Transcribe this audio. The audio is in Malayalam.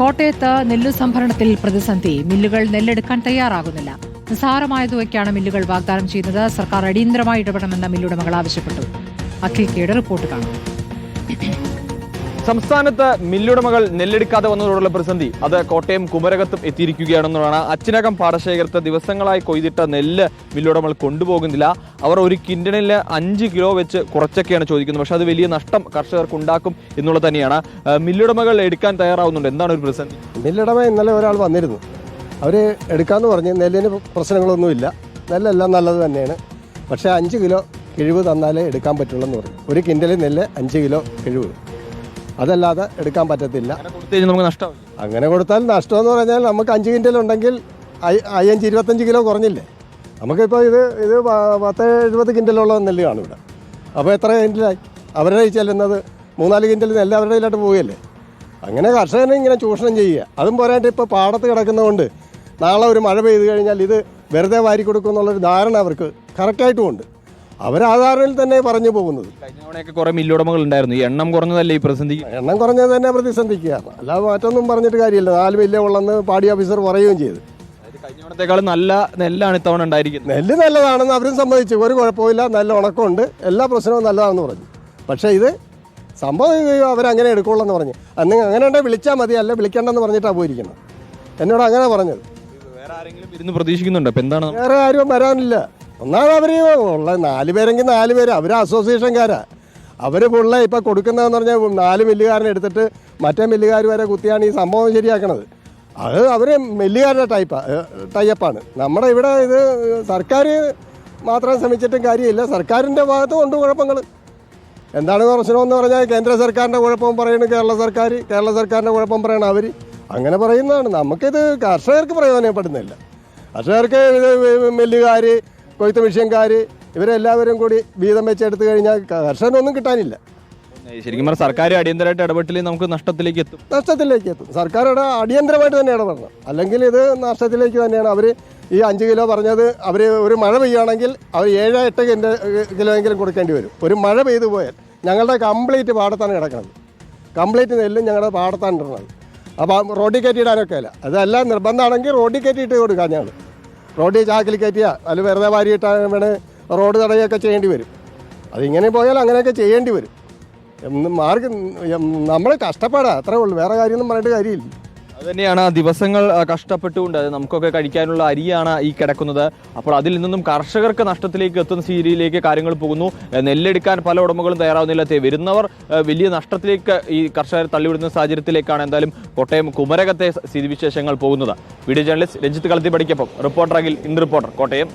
കോട്ടയത്ത് നെല്ലു സംഭരണത്തിൽ പ്രതിസന്ധി. മില്ലുകൾ നെല്ലെടുക്കാൻ തയ്യാറാകുന്നില്ല. നിസ്സാരമായ തുകയ്ക്കാണ് മില്ലുകൾ വാഗ്ദാനം ചെയ്യുന്നത്. സർക്കാർ അടിയന്തരമായി ഇടപെടണമെന്ന മില്ലുടമകൾ ആവശ്യപ്പെട്ടു. അഖിൽ കെയുടെ റിപ്പോർട്ട് കാണാം. സംസ്ഥാനത്ത് മില്ലുടമകൾ നെല്ലെടുക്കാതെ വന്നതോടുള്ള പ്രതിസന്ധി. അത് കോട്ടയം കുമരകത്തും എത്തിയിരിക്കുകയാണെന്നുള്ളതാണ്. അച്ഛനകം പാടശേഖരത്ത് ദിവസങ്ങളായി കൊയ്തിട്ട നെല്ല് മില്ലുടമകൾ കൊണ്ടുപോകുന്നില്ല. അവർ ഒരു കിൻഡനിൽ അഞ്ച് കിലോ വെച്ച് കുറച്ചൊക്കെയാണ് ചോദിക്കുന്നത്. പക്ഷെ അത് വലിയ നഷ്ടം കർഷകർക്ക് ഉണ്ടാക്കും എന്നുള്ളത് തന്നെയാണ്. മില്ലുടമകൾ എടുക്കാൻ തയ്യാറാവുന്നുണ്ട്. എന്താണ് ഒരു പ്രതിസന്ധി? മില്ലുടമ ഇന്നലെ ഒരാൾ വന്നിരുന്നു. അവർ എടുക്കാമെന്ന് പറഞ്ഞ് നെല്ലിന് പ്രശ്നങ്ങളൊന്നുമില്ല. നെല്ലെല്ലാം നല്ലത് തന്നെയാണ്. പക്ഷേ അഞ്ച് കിലോ കിഴിവ് തന്നാലേ എടുക്കാൻ പറ്റുള്ളൂ എന്ന് പറഞ്ഞു. ഒരു കിൻഡലിൽ നെല്ല് അഞ്ച് കിലോ കിഴിവ്. അതല്ലാതെ എടുക്കാൻ പറ്റത്തില്ല. അങ്ങനെ കൊടുത്തു കഴിഞ്ഞാൽ നമുക്ക് നഷ്ടം അങ്ങനെ കൊടുത്താൽ നഷ്ടമെന്ന് പറഞ്ഞാൽ നമുക്ക് അഞ്ച് ക്വിന്റൽ ഉണ്ടെങ്കിൽ അയ്- അയ്യഞ്ച് ഇരുപത്തഞ്ച് കിലോ കുറഞ്ഞില്ലേ? നമുക്കിപ്പോൾ ഇത് ഇത് പത്ത് എഴുപത് ക്വിന്റലുള്ള നെല്ലാണ് ഇവിടെ. അപ്പോൾ എത്ര ക്വിന്റലായി അവരുടെ ചെല്ലുന്നത് മൂന്നാൽ ക്വിന്റൽ നെല്ല് അവരുടെ കയ്യിലോട്ട് പോവുകയല്ലേ? അങ്ങനെ കർഷകനെ ഇങ്ങനെ ചൂഷണം ചെയ്യുക. അതും പോരാണ്ട് ഇപ്പോൾ പാടത്ത് കിടക്കുന്നതുകൊണ്ട് നാളെ ഒരു മഴ പെയ്തു കഴിഞ്ഞാൽ ഇത് വെറുതെ വാരി കൊടുക്കും എന്നുള്ളൊരു ധാരണ അവർക്ക് കറക്റ്റായിട്ടുമുണ്ട് അവർ ആധാറിൽ തന്നെ പറഞ്ഞു പോകുന്നത്. കഴിഞ്ഞ തവണയൊക്കെ കുറെ മില്ലുടമകൾ ഉണ്ടായിരുന്നു. ഈ എണ്ണം കുറഞ്ഞതല്ലേ ഈ പ്രതിസന്ധി? എണ്ണം കുറഞ്ഞത് തന്നെ പ്രതിസന്ധിക്കുകയാണ് അല്ലാതെ മറ്റൊന്നും പറഞ്ഞിട്ട് കാര്യമില്ല. നാല് വലിയ ഉള്ളെന്ന് പാടി ഓഫീസർ പറയുകയും ചെയ്തു. അതായത് കഴിഞ്ഞ തവണത്തെക്കാളും നല്ല നെല്ലാണ് ഇത്തവണ ഉണ്ടായിരിക്കുന്നത്. നെല്ല് നല്ലതാണെന്ന് അവരും സമ്മതിച്ചു. ഒരു കുഴപ്പമില്ല നല്ല ഉണക്കമുണ്ട്. എല്ലാ പ്രശ്നവും നല്ലതാണെന്ന് പറഞ്ഞു. പക്ഷേ ഇത് സംഭവം ഇത് അവരങ്ങനെ എടുക്കുള്ളെന്ന് പറഞ്ഞു. അന്ന് അങ്ങനെ ഉണ്ടെങ്കിൽ വിളിച്ചാൽ മതി. അല്ല വിളിക്കേണ്ടെന്ന് പറഞ്ഞിട്ടാണ് പോയിരിക്കുന്നത്. എന്നോട് അങ്ങനെ പറഞ്ഞത്. വേറെ ആരെങ്കിലും ഇരുന്ന് പ്രതീക്ഷിക്കുന്നുണ്ടോ? എന്താണ്? വേറെ ആരും വരാനില്ല. ഒന്നാമത് അവർ ഉള്ള നാല് പേരെങ്കിൽ നാല് പേര്. അവർ അസോസിയേഷൻകാരാ അവർ പുള്ള ഇപ്പം കൊടുക്കുന്നതെന്ന് പറഞ്ഞാൽ നാല് മില്ലുകാരനെ എടുത്തിട്ട് മറ്റേ മില്ലുകാർ വരെ കുത്തിയാണ് ഈ സംഭവം ശരിയാക്കണത്. അത് അവർ മില്ലുകാരുടെ ടൈപ്പാ ടൈപ്പാണ് നമ്മുടെ ഇവിടെ ഇത് സർക്കാർ മാത്രം ശ്രമിച്ചിട്ടും കാര്യമില്ല. സർക്കാരിന്റെ ഭാഗത്തും ഉണ്ട് കുഴപ്പങ്ങൾ എന്താണ് പ്രശ്നമെന്ന് പറഞ്ഞാൽ കേന്ദ്ര സർക്കാരിന്റെ കുഴപ്പം പറയുന്നു കേരള സർക്കാർ കേരള സർക്കാരിന്റെ കുഴപ്പം പറയണം അവർ അങ്ങനെ പറയുന്നതാണ്. നമുക്കിത് കർഷകർക്ക് പ്രയോജനപ്പെടുന്നില്ല. കർഷകർക്ക് മില്ലുകാർ കൊയ്ത്ത് മെഷീൻകാർ ഇവരെല്ലാവരും കൂടി വീതം വെച്ചെടുത്തു കഴിഞ്ഞാൽ കർഷകനൊന്നും കിട്ടാനില്ല. ശരിക്കും പറഞ്ഞാൽ സർക്കാർ അടിയന്തരമായിട്ട് ഇടപെട്ടില്ലെങ്കിൽ നമുക്ക് നഷ്ടത്തിലേക്ക് എത്തും. നഷ്ടത്തിലേക്ക് എത്തും. സർക്കാരുടെ അടിയന്തരമായിട്ട് തന്നെ ഇടപെടണം. അല്ലെങ്കിൽ ഇത് നഷ്ടത്തിലേക്ക് തന്നെയാണ്. അവർ ഈ അഞ്ച് കിലോ പറഞ്ഞത് അവർ ഒരു മഴ പെയ്യുകയാണെങ്കിൽ അവർ ഏഴ് എട്ട് കിലോ കിലോ എങ്കിലും കൊടുക്കേണ്ടി വരും. ഒരു മഴ പെയ്തു പോയാൽ ഞങ്ങളുടെ കംപ്ലീറ്റ് പാടത്താണ് കിടക്കുന്നത് കംപ്ലീറ്റ് നെല്ലും ഞങ്ങളുടെ പാടത്താണ് ഇടുന്നത് അപ്പോൾ റോഡിൽ കയറ്റിയിടാനൊക്കെ ഇല്ല അല്ല. അതെല്ലാം നിർബന്ധമാണെങ്കിൽ റോഡിൽ കയറ്റിയിട്ട് കൊടുക്കാം ഞങ്ങൾ. റോഡിൽ ചാക്കിൽ കയറ്റിയാൽ അതിൽ വെറുതെ വാരിയിട്ട് വേണേ റോഡ് തടയുകയൊക്കെ ചെയ്യേണ്ടി വരും. അതിങ്ങനെ പോയാൽ അങ്ങനെയൊക്കെ ചെയ്യേണ്ടി വരും. മാർഗം നമ്മൾ കഷ്ടപ്പാടാ. അത്രേ ഉള്ളൂ. വേറെ കാര്യമൊന്നും പറഞ്ഞിട്ട് കാര്യമില്ല. അത് തന്നെയാണ് ദിവസങ്ങൾ കഷ്ടപ്പെട്ടുകൊണ്ട് അത് നമുക്കൊക്കെ കഴിക്കാനുള്ള അരിയാണ് ഈ കിടക്കുന്നത്. അപ്പോൾ അതിൽ നിന്നും കർഷകർക്ക് നഷ്ടത്തിലേക്ക് എത്തുന്ന രീതിയിലേക്ക് കാര്യങ്ങൾ പോകുന്നു. നെല്ലെടുക്കാൻ പല ഉടമകളും തയ്യാറാവുന്നില്ല. വരുന്നവർ വലിയ നഷ്ടത്തിലേക്ക് ഈ കർഷകർ തള്ളിവിടുന്ന സാഹചര്യത്തിലേക്കാണ് എന്തായാലും കോട്ടയം കുമരകത്തെ സ്ഥിതിവിശേഷങ്ങൾ പോകുന്നത്. വീഡിയോ ജേർണലിസ്റ്റ് രഞ്ജിത്ത് കളത്തി പഠിക്കപ്പം റിപ്പോർട്ടർ അഖിൽ ഇന്ന് റിപ്പോർട്ടർ കോട്ടയം.